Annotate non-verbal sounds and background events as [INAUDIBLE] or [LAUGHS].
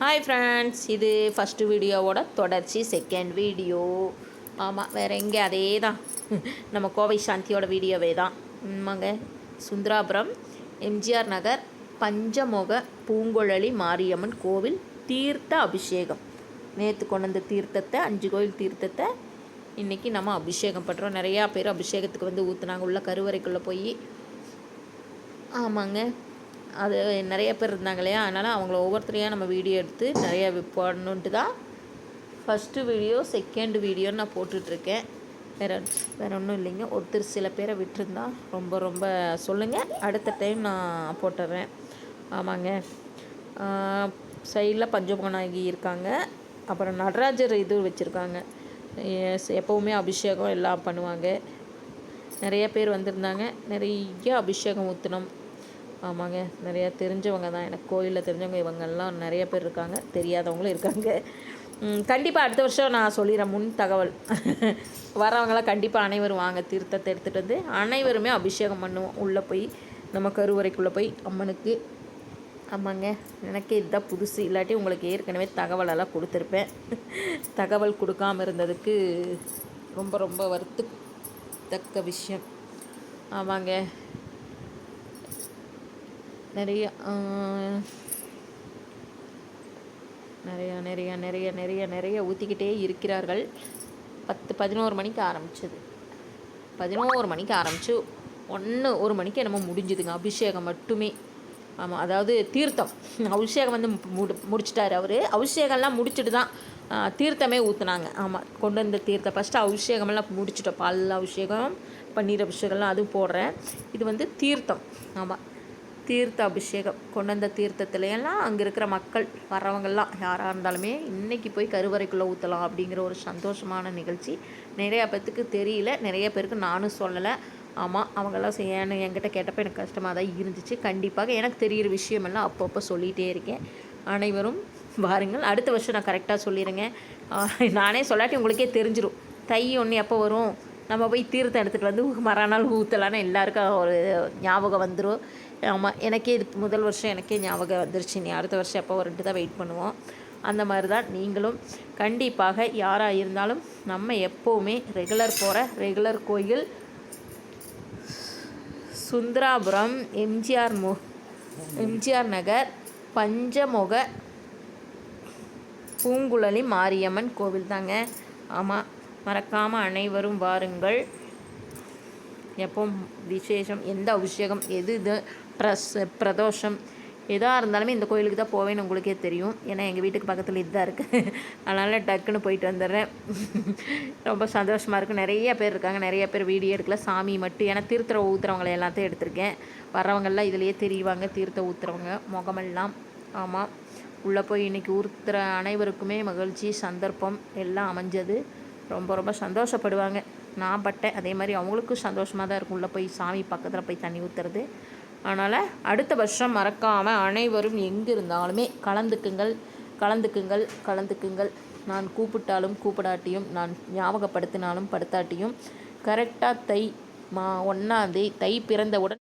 Hi friends இது first வீடியோவோட தொடர்ச்சி செகண்ட் வீடியோ ஆமாம் வேறு எங்கே? அதே தான் நம்ம கோவை சாந்தியோட வீடியோவே தான். ஆமாங்க. சுந்தராபுரம் எம்ஜிஆர் நகர் பஞ்சமுக பூங்குழலி மாரியம்மன் கோவில் தீர்த்த அபிஷேகம். நேற்று கொண்டு வந்த தீர்த்தத்தை அஞ்சு கோயில் தீர்த்தத்தை இன்றைக்கி நம்ம அபிஷேகம் பண்ணுறோம் நிறையா பேர் அபிஷேகத்துக்கு வந்து ஊற்றுனாங்க உள்ள கருவறைக்குள்ளே போய். ஆமாங்க. அது நிறைய பேர் இருந்தாங்க இல்லையா? அதனால் அவங்கள ஒவ்வொருத்தரையாக நம்ம வீடியோ எடுத்து நிறைய போடணுன்ட்டு தான் ஃபஸ்ட்டு வீடியோ செகண்ட் வீடியோன்னு நான் போட்டுட்ருக்கேன். வேறு வேறு ஒன்றும் இல்லைங்க. ஒருத்தர் சில பேரை விட்டுருந்தா ரொம்ப ரொம்ப சொல்லுங்கள் அடுத்த டைம் நான் போட்டுடுறேன் ஆமாங்க. சைடில் பஞ்சமுகநாயகி இருக்காங்க. அப்புறம் நடராஜர் இது வச்சுருக்காங்க. எப்போவுமே அபிஷேகம் எல்லாம் பண்ணுவாங்க. நிறைய பேர் வந்திருந்தாங்க. நிறைய அபிஷேகம் ஊற்றினோம் ஆமாங்க. நிறையா தெரிஞ்சவங்க தான். எனக்கு கோயிலில் தெரிஞ்சவங்க இவங்கெல்லாம் நிறைய பேர் இருக்காங்க. தெரியாதவங்களும் இருக்காங்க. கண்டிப்பாக அடுத்த வருஷம் நான் சொல்லிடுறேன் முன் தகவல். [LAUGHS] வரவங்களாம் கண்டிப்பாக அனைவரும் வாங்க. தீர்த்தத்தை எடுத்துகிட்டு வந்து அனைவருமே அபிஷேகம் பண்ணுவோம். உள்ளே போய் நம்ம கருவறைக்குள்ளே போய் அம்மனுக்கு. ஆமாங்க. எனக்கு இதுதான் புதுசு. இல்லாட்டி உங்களுக்கு ஏற்கனவே தகவலெல்லாம் கொடுத்துருப்பேன். [LAUGHS] தகவல் கொடுக்காமல் இருந்ததுக்கு ரொம்ப ரொம்ப வருத்தத்தக்க விஷயம். ஆமாங்க. நிறைய நிறைய நிறைய நிறைய நிறைய நிறைய ஊற்றிக்கிட்டே இருக்கிறார்கள். பத்து பதினோரு மணிக்கு ஆரம்பிச்சது. பதினோரு மணிக்கு ஆரம்பித்து ஒன்று ஒரு மணிக்கு என்னமோ முடிஞ்சுதுங்க. அபிஷேகம் மட்டுமே. ஆமாம் அதாவது தீர்த்தம். அபிஷேகம் வந்து முடி முடிச்சிட்டாரு அவர். அபிஷேகம்லாம் முடிச்சுட்டு தான் தீர்த்தமே ஊற்றுனாங்க ஆமாம் கொண்டு வந்த தீர்த்தம். ஃபஸ்ட்டு அபிஷேகமெல்லாம் முடிச்சிட்டோம். பால் அபிஷேகம் பன்னீர் அபிஷேகம்லாம் அதுவும் போடுறேன். இது வந்து தீர்த்தம். ஆமாம் தீர்த்த அபிஷேகம் கொண்டு வந்த தீர்த்தத்துலையெல்லாம் அங்கே இருக்கிற மக்கள் வரவங்கள்லாம் யாராக இருந்தாலுமே இன்றைக்கி போய் கருவறைக்குள்ளே ஊற்றலாம் அப்படிங்கிற ஒரு சந்தோஷமான நிகழ்ச்சி. நிறையா பேர்த்துக்கு தெரியல நிறைய பேருக்கு நானும் சொல்லலை. ஆமாம் அவங்கெல்லாம் செய்யணும் என்கிட்ட கேட்டப்போ எனக்கு கஷ்டமாக தான் இருந்துச்சு. கண்டிப்பாக எனக்கு தெரிகிற விஷயமெல்லாம் அப்பப்போ சொல்லிகிட்டே இருக்கேன். அனைவரும் வாருங்கள். அடுத்த வருஷம் நான் கரெக்டாக சொல்லிடுங்க நானே சொல்லாட்டி உங்களுக்கே தெரிஞ்சிடும் தை ஒன்று எப்போ வரும்? நம்ம போய் தீர்த்தம் எடுத்துகிட்டு வந்து மறுநாள் ஊற்றலான்னு எல்லாருக்கும் ஒரு ஞாபகம் வந்துடும் ஆமாம் எனக்கே இது முதல் வருஷம் எனக்கே ஞாபகம் வந்துருச்சு. நீ அடுத்த வருஷம் எப்போ வரட்டு தான் வெயிட் பண்ணுவோம். அந்த மாதிரி தான் நீங்களும் கண்டிப்பாக யாராக இருந்தாலும் நம்ம எப்போவுமே ரெகுலர் போகிற ரெகுலர் கோயில் சுந்தராபுரம் எம்ஜிஆர் மு எம்ஜிஆர் நகர் பஞ்சமுக பூங்குழலி மாரியம்மன் கோவில் தாங்க. ஆமாம் மறக்காமல் அனைவரும் வாருங்கள். எப்பவும் விசேஷம் எந்த அபிஷேகம் எது இது ப்ரஸ் பிரதோஷம் எதாக இருந்தாலுமே இந்த கோயிலுக்கு தான் போவேன்னு உங்களுக்கே தெரியும். ஏன்னா எங்கள் வீட்டுக்கு பக்கத்தில் இதுதான் இருக்குது அதனால் டக்குன்னு போயிட்டு வந்துடுறேன். ரொம்ப சந்தோஷமாக இருக்கும் நிறைய பேர் இருக்காங்க. நிறைய பேர் வீடியோ எடுக்கல. சாமி மட்டும். ஏன்னா தீர்த்த ஊற்றுறவங்களை எல்லாத்தையும் எடுத்திருக்கேன். வர்றவங்கெல்லாம் இதுலையே தெரிவாங்க. தீர்த்த ஊற்றுறவங்க முகமெல்லாம். ஆமாம் உள்ளே போய் இன்றைக்கி ஊற்றுற அனைவருக்குமே மகிழ்ச்சி சந்தர்ப்பம் எல்லாம் அமைஞ்சது. ரொம்ப ரொம்ப சந்தோஷப்படுவாங்க. நான் பட்டேன். அதே மாதிரி அவங்களுக்கும் சந்தோஷமாக தான் இருக்கும். உள்ளே போய் சாமி பக்கத்தில் போய் தண்ணி ஊற்றுறது அதனால் அடுத்த வருஷம் மறக்காமல் அனைவரும் எங்கே இருந்தாலுமே கலந்துக்குங்கள் கலந்துக்குங்கள் கலந்துக்குங்கள். நான் கூப்பிட்டாலும் கூப்பிடாட்டியும் நான் ஞாபகப்படுத்தினாலும் படுத்தாட்டியும். கரெக்டாக தை மா ஒன்றாந்தே தை பிறந்தவுடன்